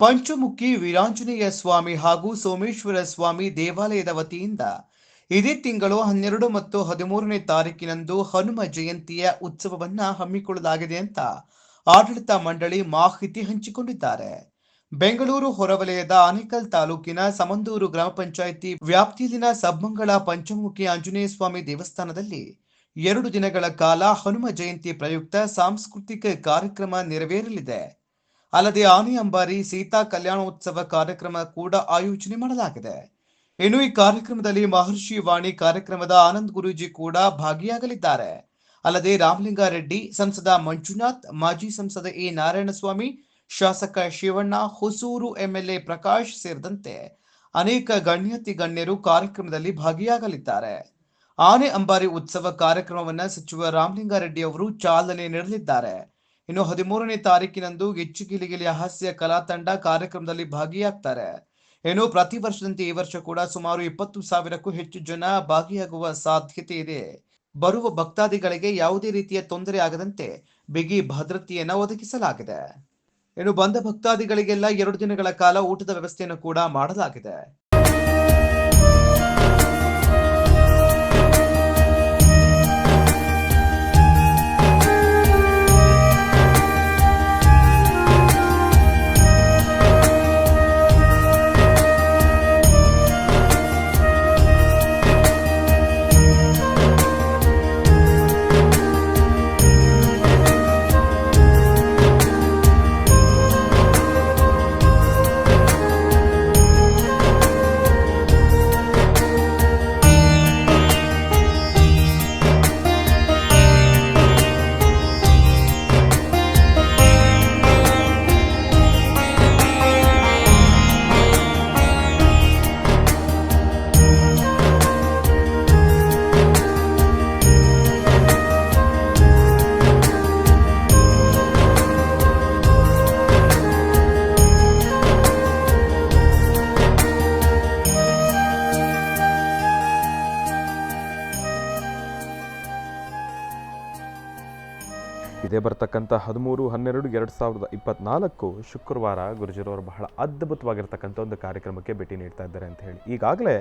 ಪಂಚಮುಖಿ ವೀರಾಂಜನೇಯ ಸ್ವಾಮಿ ಹಾಗೂ ಸೋಮೇಶ್ವರ ಸ್ವಾಮಿ ದೇವಾಲಯದ ವತಿಯಿಂದ ಇದೇ ತಿಂಗಳು ಹನ್ನೆರಡು ಮತ್ತು ಹದಿಮೂರನೇ ತಾರೀಕಿನಂದು ಹನುಮ ಜಯಂತಿಯ ಉತ್ಸವವನ್ನ ಹಮ್ಮಿಕೊಳ್ಳಲಾಗಿದೆ ಅಂತ ಆಡಳಿತ ಮಂಡಳಿ ಮಾಹಿತಿ ಹಂಚಿಕೊಂಡಿದ್ದಾರೆ. ಬೆಂಗಳೂರು ಹೊರವಲಯದ ಆನೇಕಲ್ ತಾಲೂಕಿನ ಸಮಂದೂರು ಗ್ರಾಮ ಪಂಚಾಯಿತಿ ವ್ಯಾಪ್ತಿಯಲ್ಲಿನ ಸಬ್ಮಂಗಳ ಪಂಚಮುಖಿ ಆಂಜನೇಯ ಸ್ವಾಮಿ ದೇವಸ್ಥಾನದಲ್ಲಿ ಎರಡು ದಿನಗಳ ಕಾಲ ಹನುಮ ಜಯಂತಿ ಪ್ರಯುಕ್ತ ಸಾಂಸ್ಕೃತಿಕ ಕಾರ್ಯಕ್ರಮ ನೆರವೇರಲಿದೆ. ಅಲ್ಲದೆ ಆನೆ ಅಂಬಾರಿ ಸೀತಾ ಕಲ್ಯಾಣೋತ್ಸವ ಕಾರ್ಯಕ್ರಮ ಕೂಡ ಆಯೋಜನೆ ಮಾಡಲಾಗಿದೆ. ಇನ್ನು ಈ ಕಾರ್ಯಕ್ರಮದಲ್ಲಿ ಮಹರ್ಷಿ ವಾಣಿ ಕಾರ್ಯಕ್ರಮದ ಆನಂದ್ ಗುರೂಜಿ ಕೂಡ ಭಾಗಿಯಾಗಲಿದ್ದಾರೆ. ಅಲ್ಲದೆ ರಾಮಲಿಂಗಾರೆಡ್ಡಿ, ಸಂಸದ ಮಂಜುನಾಥ್, ಮಾಜಿ ಸಂಸದ ಎ ನಾರಾಯಣಸ್ವಾಮಿ, ಶಾಸಕ ಶಿವಣ್ಣ, ಹೊಸೂರು ಎಂಎಲ್ಎ ಪ್ರಕಾಶ್ ಸೇರಿದಂತೆ ಅನೇಕ ಗಣ್ಯತಿ ಗಣ್ಯರು ಕಾರ್ಯಕ್ರಮದಲ್ಲಿ ಭಾಗಿಯಾಗಲಿದ್ದಾರೆ. ಆನೆ ಅಂಬಾರಿ ಉತ್ಸವ ಕಾರ್ಯಕ್ರಮವನ್ನು ಸಚಿವ ರಾಮಲಿಂಗಾರೆಡ್ಡಿ ಅವರು ಚಾಲನೆ ನೀಡಲಿದ್ದಾರೆ. ಇನ್ನು ಹದಿಮೂರನೇ ತಾರೀಕಿನಂದು ಗಿಚ್ಚುಗಿಲಿಗಿಲಿಯ ಹಾಸ್ಯ ಕಲಾ ತಂಡ ಕಾರ್ಯಕ್ರಮದಲ್ಲಿ ಭಾಗಿಯಾಗ್ತಾರೆ. ಇನ್ನು ಪ್ರತಿ ವರ್ಷದಂತೆ ಈ ವರ್ಷ ಕೂಡ ಸುಮಾರು ಇಪ್ಪತ್ತು ಸಾವಿರಕ್ಕೂ ಹೆಚ್ಚು ಜನ ಭಾಗಿಯಾಗುವ ಸಾಧ್ಯತೆ ಇದೆ. ಬರುವ ಭಕ್ತಾದಿಗಳಿಗೆ ಯಾವುದೇ ರೀತಿಯ ತೊಂದರೆ ಆಗದಂತೆ ಬಿಗಿ ಭದ್ರತೆಯನ್ನ ಒದಗಿಸಲಾಗಿದೆ. ಇನ್ನು ಬಂದ ಭಕ್ತಾದಿಗಳಿಗೆಲ್ಲ ಎರಡು ದಿನಗಳ ಕಾಲ ಊಟದ ವ್ಯವಸ್ಥೆಯನ್ನು ಕೂಡ ಮಾಡಲಾಗಿದೆ. ಇದೇ ಬರ್ತಕ್ಕಂಥ ಹದಿಮೂರು ಹನ್ನೆರಡು ಎರಡು ಸಾವಿರದ ಇಪ್ಪತ್ನಾಲ್ಕು ಶುಕ್ರವಾರ ಗುರುಜಿರವರು ಬಹಳ ಅದ್ಭುತವಾಗಿರ್ತಕ್ಕಂಥ ಒಂದು ಕಾರ್ಯಕ್ರಮಕ್ಕೆ ಭೇಟಿ ನೀಡ್ತಾ ಇದ್ದಾರೆ ಅಂತ ಹೇಳಿ. ಈಗಾಗಲೇ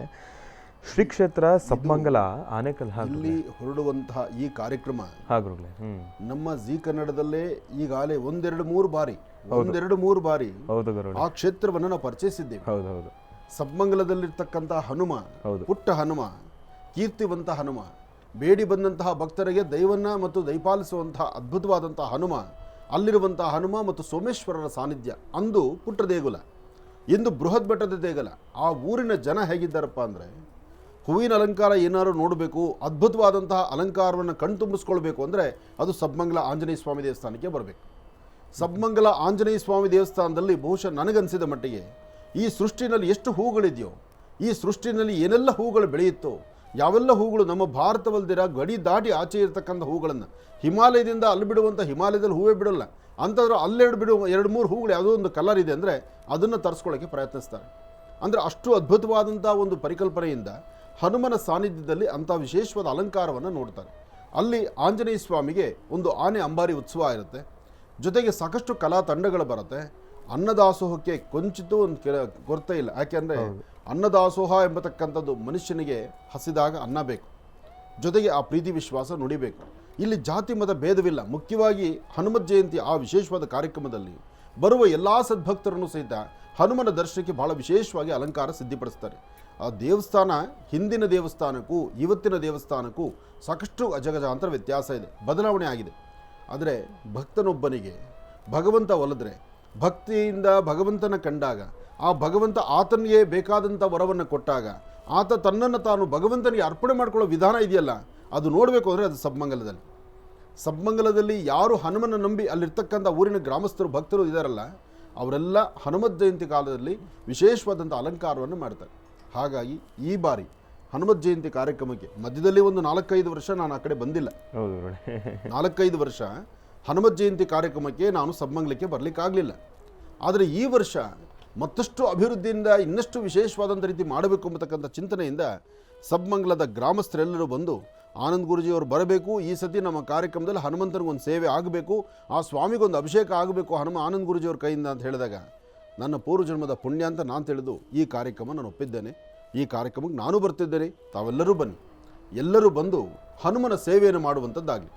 ಶ್ರೀ ಕ್ಷೇತ್ರ ಸಬ್ಮಂಗಲ ಆನೇಕಲ್ ಇಲ್ಲಿ ಹೊರಡುವಂತಹ ಈ ಕಾರ್ಯಕ್ರಮ ಹಾಗೂ ನಮ್ಮ ಜಿ ಕನ್ನಡದಲ್ಲೇ ಈಗಾಗಲೇ ಒಂದೆರಡು ಮೂರು ಬಾರಿ ಒಂದೆರಡು ಮೂರು ಬಾರಿ ಹೌದು ಆ ಕ್ಷೇತ್ರವನ್ನು ನಾವು ಪರಿಚಯಿಸಿದ್ದೇವೆ. ಹೌದು ಹೌದು. ಸಬ್ಮಂಗಲದಲ್ಲಿರ್ತಕ್ಕಂಥ ಹನುಮ. ಪುಟ್ಟ ಹನುಮ ಕೀರ್ತಿವಂತ ಹನುಮ ಬೇಡಿ ಬಂದಂತಹ ಭಕ್ತರಿಗೆ ದೈವನ್ನ ಮತ್ತು ದಯಪಾಲಿಸುವಂತಹ ಅದ್ಭುತವಾದಂತಹ ಹನುಮ ಅಲ್ಲಿರುವಂತಹ ಹನುಮ ಮತ್ತು ಸೋಮೇಶ್ವರರ ಸಾನ್ನಿಧ್ಯ, ಅಂದು ಪುಟ್ಟ ದೇಗುಲ. ಇಂದು ಬೃಹತ್ ಬೆಟ್ಟದ ದೇಗುಲ. ಆ ಊರಿನ ಜನ ಹೇಗಿದ್ದಾರಪ್ಪ ಅಂದರೆ, ಹೂವಿನ ಅಲಂಕಾರ ಏನಾದ್ರು ನೋಡಬೇಕು, ಅದ್ಭುತವಾದಂತಹ ಅಲಂಕಾರವನ್ನು ಕಣ್ತುಂಬಿಸ್ಕೊಳ್ಬೇಕು ಅಂದರೆ, ಅದು ಸಬ್ಮಂಗಲ ಆಂಜನೇಯ ಸ್ವಾಮಿ ದೇವಸ್ಥಾನಕ್ಕೆ ಬರಬೇಕು. ಸಬ್ಮಂಗಲ ಆಂಜನೇಯ ಸ್ವಾಮಿ ದೇವಸ್ಥಾನದಲ್ಲಿ ಬಹುಶಃ ನನಗನ್ಸಿದ ಮಟ್ಟಿಗೆ, ಈ ಸೃಷ್ಟಿನಲ್ಲಿ ಎಷ್ಟು ಹೂಗಳಿದೆಯೋ, ಈ ಸೃಷ್ಟಿನಲ್ಲಿ ಏನೆಲ್ಲ ಹೂಗಳು ಬೆಳೆಯುತ್ತೋ ಯಾವೆಲ್ಲ ಹೂಗಳು ನಮ್ಮ ಭಾರತವಲ್ದಿರ ಗಡಿ ದಾಟಿ ಆಚೆ ಇರತಕ್ಕಂಥ ಹೂಗಳನ್ನು ಹಿಮಾಲಯದಿಂದ ಅಲ್ಲಿ ಬಿಡುವಂಥ ಹಿಮಾಲಯದಲ್ಲಿ ಹೂವೇ ಬಿಡಲ್ಲ ಅಂಥದ್ರು ಅಲ್ಲೆರಡು ಬಿಡುವ ಎರಡು ಮೂರು ಹೂಗಳು ಯಾವುದೋ ಒಂದು ಕಲರ್ ಇದೆ ಅಂದರೆ ಅದನ್ನು ತರಿಸ್ಕೊಳ್ಳೋಕ್ಕೆ ಪ್ರಯತ್ನಿಸ್ತಾರೆ. ಅಂದರೆ ಅಷ್ಟು ಅದ್ಭುತವಾದಂಥ ಒಂದು ಪರಿಕಲ್ಪನೆಯಿಂದ ಹನುಮನ ಸಾನ್ನಿಧ್ಯದಲ್ಲಿ ಅಂಥ ವಿಶೇಷವಾದ ಅಲಂಕಾರವನ್ನು ನೋಡ್ತಾರೆ. ಅಲ್ಲಿ ಆಂಜನೇಯ ಸ್ವಾಮಿಗೆ ಒಂದು ಆನೆ ಅಂಬಾರಿ ಉತ್ಸವ ಇರುತ್ತೆ. ಜೊತೆಗೆ ಸಾಕಷ್ಟು ಕಲಾ ತಂಡಗಳು ಬರುತ್ತೆ. ಅನ್ನದಾಸೋಹಕ್ಕೆ ಕೊಂಚಿತೂ ಒಂದು ಕೊರತೆ ಇಲ್ಲ. ಯಾಕೆಂದರೆ ಅನ್ನದಾಸೋಹ ಎಂಬತಕ್ಕಂಥದ್ದು ಮನುಷ್ಯನಿಗೆ ಹಸಿದಾಗ ಅನ್ನ ಬೇಕು. ಜೊತೆಗೆ ಆ ಪ್ರೀತಿ ವಿಶ್ವಾಸ ನುಡಿಬೇಕು. ಇಲ್ಲಿ ಜಾತಿ ಮತ ಭೇದವಿಲ್ಲ. ಮುಖ್ಯವಾಗಿ ಹನುಮತ್ ಜಯಂತಿ ಆ ವಿಶೇಷವಾದ ಕಾರ್ಯಕ್ರಮದಲ್ಲಿ ಬರುವ ಎಲ್ಲ ಸದ್ಭಕ್ತರನ್ನು ಸಹಿತ ಹನುಮನ ದರ್ಶನಕ್ಕೆ ಬಹಳ ವಿಶೇಷವಾಗಿ ಅಲಂಕಾರ ಸಿದ್ಧಿಪಡಿಸ್ತಾರೆ. ಆ ದೇವಸ್ಥಾನ, ಹಿಂದಿನ ದೇವಸ್ಥಾನಕ್ಕೂ ಇವತ್ತಿನ ದೇವಸ್ಥಾನಕ್ಕೂ ಸಾಕಷ್ಟು ಅಜಗಜಾಂತರ ವ್ಯತ್ಯಾಸ ಇದೆ. ಬದಲಾವಣೆ ಆಗಿದೆ. ಆದರೆ ಭಕ್ತನೊಬ್ಬನಿಗೆ ಭಗವಂತ ಒಲಿದ್ರೆ ಭಕ್ತಿಯಿಂದ ಭಗವಂತನ ಕಂಡಾಗ ಆ ಭಗವಂತ ಆತನಿಗೆ ಬೇಕಾದಂಥ ವರವನ್ನು ಕೊಟ್ಟಾಗ ಆತ ತನ್ನನ್ನು ತಾನು ಭಗವಂತನಿಗೆ ಅರ್ಪಣೆ ಮಾಡಿಕೊಳ್ಳೋ ವಿಧಾನ ಇದೆಯಲ್ಲ ಅದು ನೋಡಬೇಕು ಅಂದರೆ ಅದು ಸಬ್ಮಂಗಲದಲ್ಲಿ. ಸಬ್ಮಂಗಲದಲ್ಲಿ ಯಾರು ಹನುಮನ ನಂಬಿ ಅಲ್ಲಿರ್ತಕ್ಕಂಥ ಊರಿನ ಗ್ರಾಮಸ್ಥರು ಭಕ್ತರು ಇದ್ದಾರಲ್ಲ ಅವರೆಲ್ಲ ಹನುಮತ್ ಜಯಂತಿ ಕಾಲದಲ್ಲಿ ವಿಶೇಷವಾದಂಥ ಅಲಂಕಾರವನ್ನು ಮಾಡ್ತಾರೆ. ಹಾಗಾಗಿ ಈ ಬಾರಿ ಹನುಮತ್ ಜಯಂತಿ ಕಾರ್ಯಕ್ರಮಕ್ಕೆ ಮಧ್ಯದಲ್ಲಿ ಒಂದು ನಾಲ್ಕೈದು ವರ್ಷ ನಾನು ಆ ಕಡೆ ಬಂದಿಲ್ಲ. ನಾಲ್ಕೈದು ವರ್ಷ ಹನುಮತ್ ಜಯಂತಿ ಕಾರ್ಯಕ್ರಮಕ್ಕೆ ನಾನು ಸಬ್ಮಂಗಲಕ್ಕೆ ಬರಲಿಕ್ಕಾಗಲಿಲ್ಲ. ಆದರೆ ಈ ವರ್ಷ ಮತ್ತಷ್ಟು ಅಭಿವೃದ್ಧಿಯಿಂದ ಇನ್ನಷ್ಟು ವಿಶೇಷವಾದಂಥ ರೀತಿ ಮಾಡಬೇಕು ಅಂಬತಕ್ಕಂಥ ಚಿಂತನೆಯಿಂದ ಸಬ್ಮಂಗಲದ ಗ್ರಾಮಸ್ಥರೆಲ್ಲರೂ ಬಂದು ಆನಂದ್ ಗುರುಜಿಯವರು ಬರಬೇಕು. ಈ ಸತಿ ನಮ್ಮ ಕಾರ್ಯಕ್ರಮದಲ್ಲಿ ಹನುಮಂತನಿಗೊಂದು ಸೇವೆ ಆಗಬೇಕು. ಆ ಸ್ವಾಮಿಗೊಂದು ಅಭಿಷೇಕ ಆಗಬೇಕು ಹನುಮ ಆನಂದ್ ಗುರುಜಿಯವ್ರ ಕೈಯಿಂದ ಅಂತ ಹೇಳಿದಾಗ, ನನ್ನ ಪೂರ್ವಜನ್ಮದ ಪುಣ್ಯ ಅಂತ ನಾನು ತಿಳಿದು ಈ ಕಾರ್ಯಕ್ರಮ ನಾನು ಒಪ್ಪಿದ್ದೇನೆ. ಈ ಕಾರ್ಯಕ್ರಮಕ್ಕೆ ನಾನು ಬರ್ತಿದ್ದೇನೆ. ತಾವೆಲ್ಲರೂ ಬನ್ನಿ. ಎಲ್ಲರೂ ಬಂದು ಹನುಮನ ಸೇವೆಯನ್ನು ಮಾಡುವಂಥದ್ದಾಗಲಿ.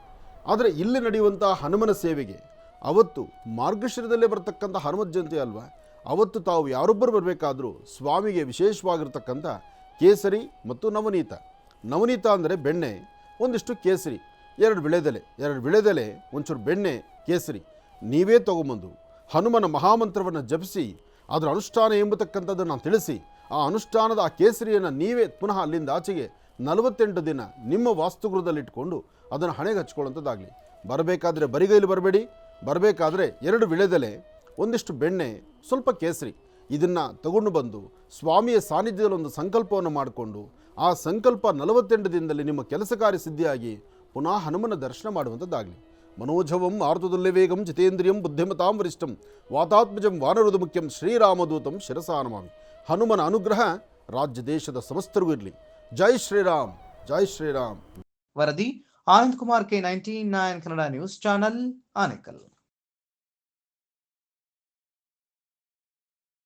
ಆದರೆ ಇಲ್ಲಿ ನಡೆಯುವಂಥ ಹನುಮನ ಸೇವೆಗೆ ಅವತ್ತು ಮಾರ್ಗಶಿರದಲ್ಲೇ ಬರತಕ್ಕಂಥ ಹನುಮತ್ ಜಯಂತಿ ಅಲ್ವಾ? ಅವತ್ತು ತಾವು ಯಾರೊಬ್ಬರು ಬರಬೇಕಾದರೂ ಸ್ವಾಮಿಗೆ ವಿಶೇಷವಾಗಿರ್ತಕ್ಕಂಥ ಕೇಸರಿ ಮತ್ತು ನವನೀತ. ನವನೀತ ಅಂದರೆ ಬೆಣ್ಣೆ, ಒಂದಿಷ್ಟು ಕೇಸರಿ, ಎರಡು ವಿಳೆದೆಲೆ ಎರಡು ವಿಳೆದೆಲೆ ಒಂಚೂರು ಬೆಣ್ಣೆ, ಕೇಸರಿ. ನೀವೇ ತಗೊಂಬಂದು ಹನುಮನ ಮಹಾಮಂತ್ರವನ್ನು ಜಪಿಸಿ, ಅದರ ಅನುಷ್ಠಾನ ಎಂಬತಕ್ಕಂಥದ್ದನ್ನು ನಾನು ತಿಳಿಸಿ, ಆ ಅನುಷ್ಠಾನದ ಆ ಕೇಸರಿಯನ್ನು ನೀವೇ ಪುನಃ ಅಲ್ಲಿಂದ ಆಚೆಗೆ ನಲವತ್ತೆಂಟು ದಿನ ನಿಮ್ಮ ವಾಸ್ತುಗೃಹದಲ್ಲಿಟ್ಕೊಂಡು ಅದನ್ನು ಹಣೆಗೆ ಹಚ್ಕೊಳ್ಳೋಂಥದ್ದಾಗಲಿ ಬರಬೇಕಾದ್ರೆ ಬರಿಗೈಲಿ ಬರಬೇಡಿ, ಬರಬೇಕಾದ್ರೆ ಎರಡು ವಿಳೆದೆಲೆ ಒಂದಿಷ್ಟು ಬೆಣ್ಣೆ, ಸ್ವಲ್ಪ ಕೇಸರಿ. ಇದನ್ನು ತಗೊಂಡು ಬಂದು ಸ್ವಾಮಿಯ ಸಾನ್ನಿಧ್ಯದಲ್ಲಿ ಒಂದು ಸಂಕಲ್ಪವನ್ನು ಮಾಡಿಕೊಂಡು ಆ ಸಂಕಲ್ಪ ನಲವತ್ತೆಂಟು ದಿನದಲ್ಲಿ ನಿಮ್ಮ ಕೆಲಸ ಕಾರ್ಯ ಸಿದ್ಧಿಯಾಗಿ ಪುನಃ ಹನುಮನ ದರ್ಶನ ಮಾಡುವಂಥದ್ದಾಗಲಿ. ಮನೋಜವಂ ಆರ್ತುಲ್ಯ ವೇಗಂ, ಜಿತೇಂದ್ರಿಯಂ ಬುದ್ಧಿಮತಾಂ ವರಿಷ್ಠಂ ವಾತಾತ್ಮಜಂ ವಾನರುದು ಮುಖ್ಯಂ ಶ್ರೀರಾಮದೂತಂ ಶಿರಸಾನಮಾಮಿ. ಹನುಮನ ಅನುಗ್ರಹ ರಾಜ್ಯ ದೇಶದ ಸಮಸ್ತರಿಗೂ ಇರಲಿ. ಜೈ ಶ್ರೀರಾಮ್ ಜೈ ಶ್ರೀರಾಮ್. ವರದಿ Anand Kumar K ninety nine Kannada news, channel Anekal.